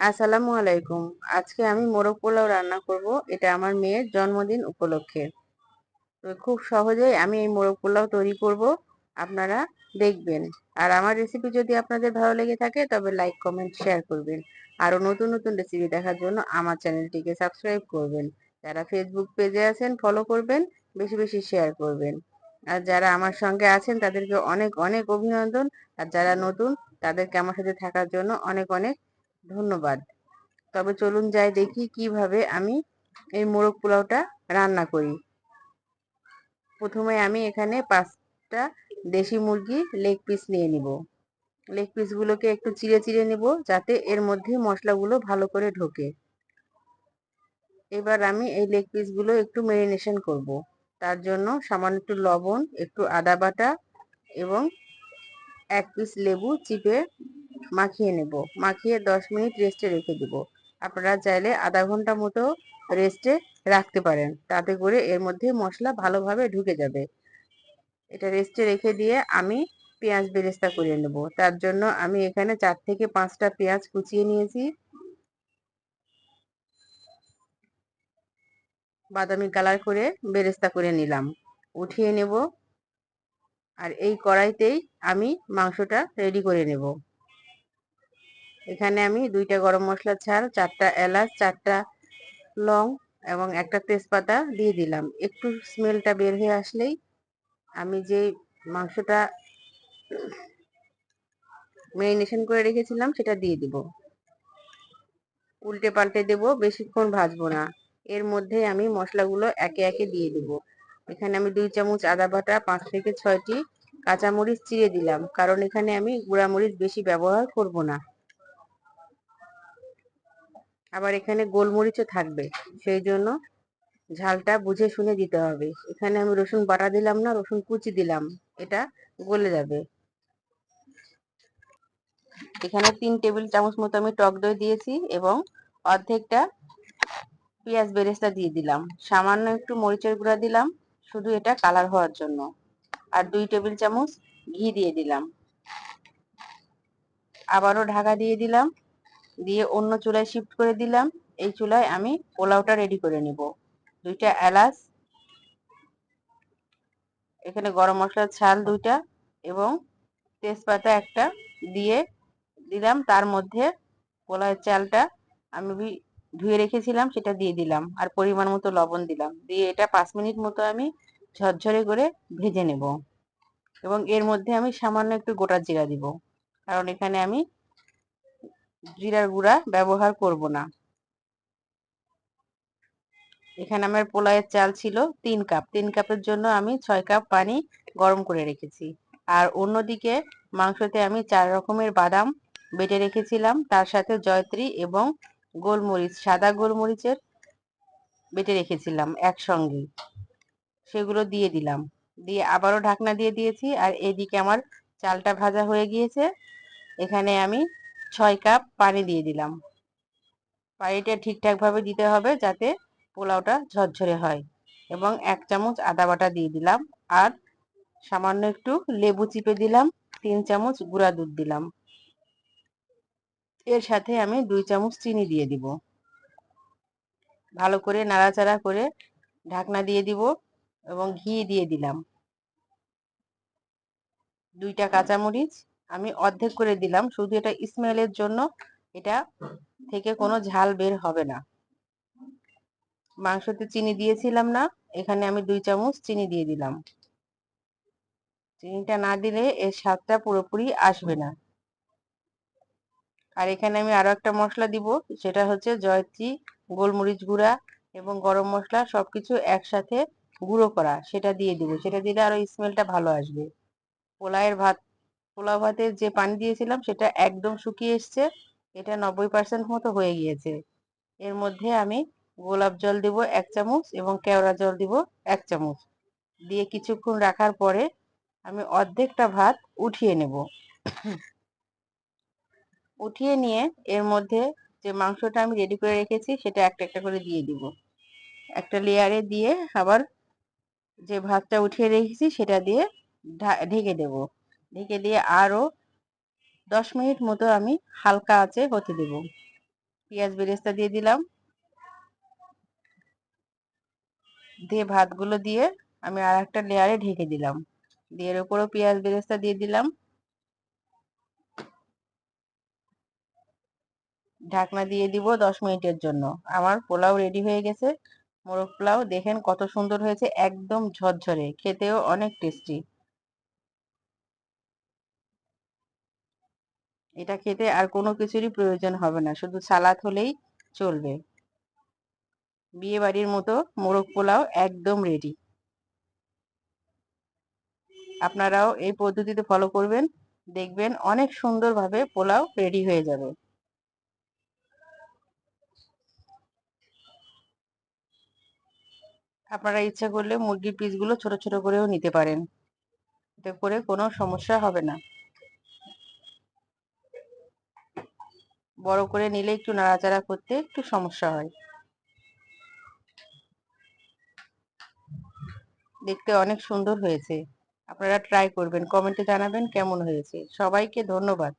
আসসালামু আলাইকুম। আজকে আমি মোরগ পোলাও রান্না করব। এটা আমার মেয়ের জন্মদিন উপলক্ষে। তো খুব সহজেই আমি এই মোরগ পোলাও তৈরি করব। আপনারা দেখবেন। আর আমার রেসিপি যদি আপনাদের ভালো লেগে থাকে, তবে লাইক কমেন্ট শেয়ার করবেন। আরও নতুন নতুন রেসিপি দেখার জন্য আমার চ্যানেলটিকে সাবস্ক্রাইব করবেন। যারা ফেসবুক পেজে আছেন ফলো করবেন, বেশি বেশি শেয়ার করবেন। আর যারা আমার সঙ্গে আছেন, তাদেরকে অনেক অনেক অভিনন্দন। আর যারা নতুন, তাদেরকে আমার সাথে থাকার জন্য অনেক অনেক ধন্যবাদ। তবে চলুন যাই দেখি কীভাবে আমি এই মোরগ পোলাওটা রান্না করি। প্রথমে আমি এখানে পাঁচটা দেশি মুরগি লেগ পিস নিয়ে নিব। লেগ পিসগুলোকে একটু চিড়ে চিড়ে নেব যাতে এর মধ্যে মশলাগুলো ভালো করে ঢোকে। এবার আমি এই লেগ পিসগুলো একটু মেরিনেশন করব। তার জন্য সামান্য একটু লবণ, একটু আদা বাটা এবং এক পিস লেবু চিপে মাখিয়ে নেব। মাখিয়ে দশ মিনিট রেস্টে রেখে দেব। আপনারা চাইলে আধা ঘণ্টা মতো রেস্টে রাখতে পারেন। তাতে করে এর মধ্যে মশলা ভালোভাবে ঢুকে যাবে। এটা রেস্টে রেখে দিয়ে আমি পেঁয়াজ বেরেস্তা করে নেব। তার জন্য আমি এখানে চার থেকে পাঁচটা পেঁয়াজ কুচিয়ে নিয়েছি। বাদামি কালার করে বেরেস্তা করে নিলাম। উঠিয়ে নেব। আর এই কড়াইতেই আমি মাংসটা রেডি করে নেব। এখানে আমি দুইটা গরম মশলা ছাড়, চারটা এলাচ, চারটা লং এবং একটা তেজপাতা দিয়ে দিলাম। একটু স্মেলটা বের হয়ে আসলেই আমি যে মাংসটা ম্যারিনেশন করে রেখেছিলাম সেটা দিয়ে দিব। উল্টে পাল্টে দেব, বেশিক্ষণ ভাজবো না। এর মধ্যে আমি মশলাগুলো একে একে দিয়ে দিব। এখানে আমি দুই চামচ আদা বাটা, পাঁচ থেকে ছয়টি কাঁচামরিচ চিড়ে দিলাম। কারণ এখানে আমি গুঁড়ামরিচ বেশি ব্যবহার করব না। আবার এখানে গোলমরিচও থাকবে। সেই জন্য ঝালটা বুঝে শুনে দিতে হবে। এখানে আমি রসুন বাটা দিলাম না, রসুন কুচি দিলাম। এটা গলে যাবে। এখানে তিন টেবিল চামচ মতো আমি টক দই দিয়েছি এবং অর্ধেকটা পেঁয়াজ বেরেস্তা দিয়ে দিলাম। সামান্য একটু মরিচের গুঁড়া দিলাম, শুধু এটা কালার হওয়ার জন্য। আর দুই টেবিল চামচ ঘি দিয়ে দিলাম। আবারও ঢাকা দিয়ে দিলাম। দিয়ে অন্য চুলায় শিফট করে দিলাম। এই চুলায় আমি পোলাওটা রেডি করে নিব। দুইটা এলাচ, এখানে গরম মশলার ছাল দুইটা এবং তেজপাতা একটা দিয়ে দিলাম। তার মধ্যে পোলাওয়ের চালটা আমি ধুয়ে রেখেছিলাম, সেটা দিয়ে দিলাম। আর পরিমাণ মতো লবণ দিলাম। দিয়ে এটা পাঁচ মিনিট মতো আমি ঝরঝরে করে ভেজে নেব। এবং এর মধ্যে আমি সামান্য একটু গোটা জিরা দিব। কারণ এখানে আমি জিরার গুঁড়া ব্যবহার করব না। এখানে আমার পোলাওয়ের চাল ছিল তিন কাপ। তিন কাপের জন্য আমি ছয় কাপ পানি গরম করে রেখেছি। আর অন্যদিকে মাংসতে আমি চার রকমের বাদাম বেটে রেখেছিলাম। তার সাথে জয়ত্রী এবং গোলমরিচ, সাদা গোলমরিচের বেটে রেখেছিলাম একসঙ্গে। সেগুলো দিয়ে দিলাম। দিয়ে আবারও ঢাকনা দিয়ে দিয়েছি। আর এদিকে আমার চালটা ভাজা হয়ে গিয়েছে। এখানে আমি ছয় কাপ পানি দিয়ে দিলাম। পানিটা ঠিকঠাকভাবে দিতে হবে যাতে পোলাওটা ঝরঝরে হয়। এবং এক চামচ আদা বাটা দিয়ে দিলাম আর সামান্য একটু লেবু চিপে দিলাম, তিন চামচ গুঁড়া দুধ দিলাম। এর সাথে আমি দুই চামচ চিনি দিয়ে দিব। ভালো করে নাড়াচাড়া করে ঢাকনা দিয়ে দিব এবং ঘি দিয়ে দিলাম। দুইটা কাঁচামরিচ আমি অর্ধেক করে দিলাম, শুধু এটা স্মেলের জন্য এটা থেকে কোনো ঝাল বের হবে না। মাংসতে চিনি দিয়েছিলাম না, এখানে আমি দুই চামচ চিনি দিয়ে দিলাম। চিনিটা না দিলে এর স্বাদটা পুরোপুরি আসবে না। আর এখানে আমি আরও একটা মশলা দিব, সেটা হচ্ছে জয়ত্রী, গোলমরিচ গুঁড়া এবং গরম মশলা সবকিছু একসাথে গুঁড়ো করা, সেটা দিয়ে দিব। সেটা দিলে আরও স্মেলটা ভালো আসবে। পোলায়ের ভাত পোলাও ভাতের যে পানি দিয়েছিলাম, সেটা একদম শুকিয়ে এসছে। এটা নব্বই পার্সেন্ট মতো হয়ে গিয়েছে। এর মধ্যে আমি গোলাপ জল দিব এক চামচ এবং কেওড়া জল দিব এক চামচ। দিয়ে কিছুক্ষণ রাখার পরে আমি অর্ধেকটা ভাত উঠিয়ে নেব। উঠিয়ে নিয়ে এর মধ্যে যে মাংসটা আমি রেডি করে রেখেছি, সেটা একটা একটা করে দিয়ে দিব। একটা লেয়ারে দিয়ে আবার যে ভাতটা উঠিয়ে রেখেছি, সেটা দিয়ে ঢেকে দেব। ঢেকে দিয়ে আরও দশ মিনিট মতো আমি হালকা আছে হতে দেব। পেঁয়াজ বেরেস্তা দিয়ে দিলাম। দিয়ে ভাতগুলো দিয়ে আমি আর একটা লেয়ারে ঢেকে দিলাম। দিয়ে এর উপরেও পেঁয়াজ বেরেস্তা দিয়ে দিলাম। ঢাকনা দিয়ে দিব দশ মিনিটের জন্য। আমার পোলাও রেডি হয়ে গেছে। মোরগ পোলাও দেখেন কত সুন্দর হয়েছে, একদম ঝরঝরে। খেতেও অনেক টেস্টি এটা খেতে আর কোনো কিছুরই প্রয়োজন হবে না। শুধু সালাদ হলেই চলবে। বিয়ে বাড়ির মতো মোরগ পোলাও একদম রেডি আপনারাও এই পদ্ধতিতে ফলো করবেন, দেখবেন অনেক সুন্দরভাবে পোলাও রেডি হয়ে যাবে। আপনারা ইচ্ছা করলে মুরগির পিসগুলো ছোট ছোট করেও নিতে পারেন। এতে করে কোনো সমস্যা হবে না। বড় করে নিলে একটু নাড়াচাড়া করতে একটু সমস্যা হয়। দেখতে অনেক সুন্দর হয়েছে। আপনারা ট্রাই করবেন কমেন্টে জানাবেন কেমন হয়েছে। সবাইকে ধন্যবাদ।